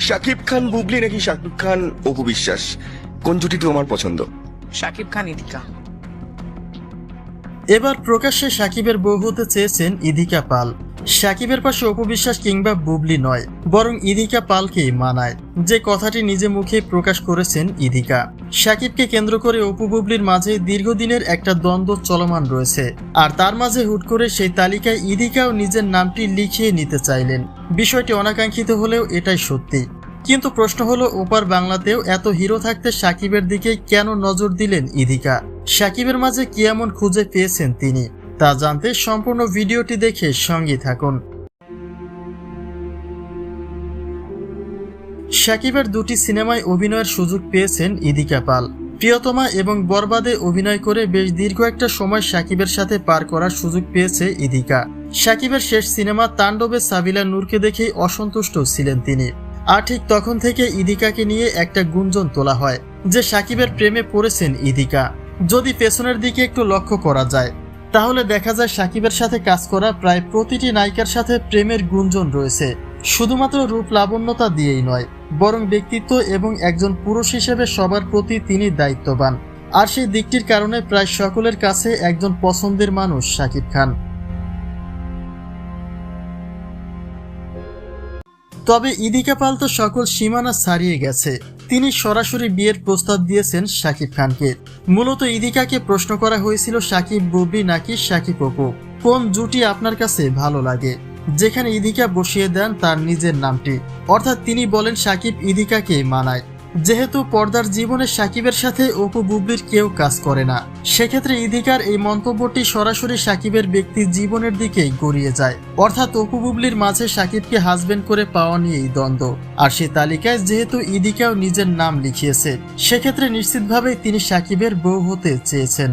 শাকিব খান বুবলি নাকি শাকিব খান অপু বিশ্বাস কোন জুটি তোমার পছন্দ? শাকিব খান ইদিকা। এবার প্রকাশ্যে সাকিবের বউ হতে চেয়েছেন ইদিকা পাল। সাকিবের পাশে অপবিশ্বাস কিংবা বুবলি নয়, বরং ইদিকা পালকেই মানায়, যে কথাটি নিজে মুখে প্রকাশ করেছেন ইদিকা। সাকিবকে কেন্দ্র করে অপু বুবলির মাঝে দীর্ঘদিনের একটা দ্বন্দ্ব চলমান রয়েছে, আর তার মাঝে হুট করে সেই তালিকায় ইদিকাও নিজের নামটি লিখিয়ে নিতে চাইলেন। বিষয়টি অনাকাঙ্ক্ষিত হলেও এটাই সত্যি। কিন্তু প্রশ্ন হলো, ওপার বাংলাতেও এত হিরো থাকতে সাকিবের দিকে কেন নজর দিলেন ইদিকা? সাকিবের মাঝে কি এমন খুঁজে পেয়েছেন তিনি? তা জানতে সম্পূর্ণ ভিডিওটি দেখে সঙ্গে থাকুন। সাকিবের দুটি সিনেমায় অভিনয়ের সুযোগ পেয়েছেন ইদিকা পাল। প্রিয়তমা এবং বরবাদে অভিনয় করে বেশ দীর্ঘ একটা সময় সাকিবের সাথে পার করার সুযোগ পেয়েছে ইদিকা। সাকিবের শেষ সিনেমা তাণ্ডবে সাবিলা নূরকে দেখেই অসন্তুষ্ট ছিলেন তিনি। আর ঠিক তখন থেকে ইদিকাকে নিয়ে একটা গুঞ্জন তোলা হয়, যে সাকিবের প্রেমে পড়েছেন ইদিকা। যদি পেছনের দিকে একটু লক্ষ্য করা যায় তাহলে দেখা যায় সাকিবের সাথে কাজ করা প্রায় প্রতিটি নায়িকার সাথে প্রেমের গুঞ্জন রয়েছে। শুধুমাত্র রূপ লাবণ্যতা দিয়েই নয়, বরং ব্যক্তিত্ব এবং একজন পুরুষ হিসেবে সবার প্রতি তিনি দায়িত্ববান। আর সেই দিকটির কারণে প্রায় সকলের কাছে একজন পছন্দের মানুষ সাকিব খান। তবে ইদিকা পাল তো সকল সীমানা ছাড়িয়ে গেছে। তিনি সরাসরি বিয়ের প্রস্তাব দিয়েছেন শাকিব খানকে। মূলত ইদিকাকে প্রশ্ন করা হয়েছিল শাকিব বুবলি নাকি শাকিব অপু কোন জুটি আপনার কাছে ভালো লাগে? যেখানে ইদিকা বসিয়ে দেন তার নিজের নামটি। অর্থাৎ তিনি বলেন শাকিব ইদিকাকে মানায়। যেহেতু পর্দার জীবনে সাকিবের সাথে অপু বুবলির কেউ কাজ করে না, সেক্ষেত্রে ইদিকার এই মন্তব্যটি সরাসরি সাকিবের ব্যক্তি জীবনের দিকেই গড়িয়ে যায়। অর্থাৎ অপু বুবলির মাঝে সাকিবকে হাজবেন্ড করে পাওয়া নিয়েই দ্বন্দ্ব। আর সে তালিকায় যেহেতু ইদিকাও নিজের নাম লিখিয়েছে, সেক্ষেত্রে নিশ্চিতভাবেই তিনি সাকিবের বউ হতে চেয়েছেন।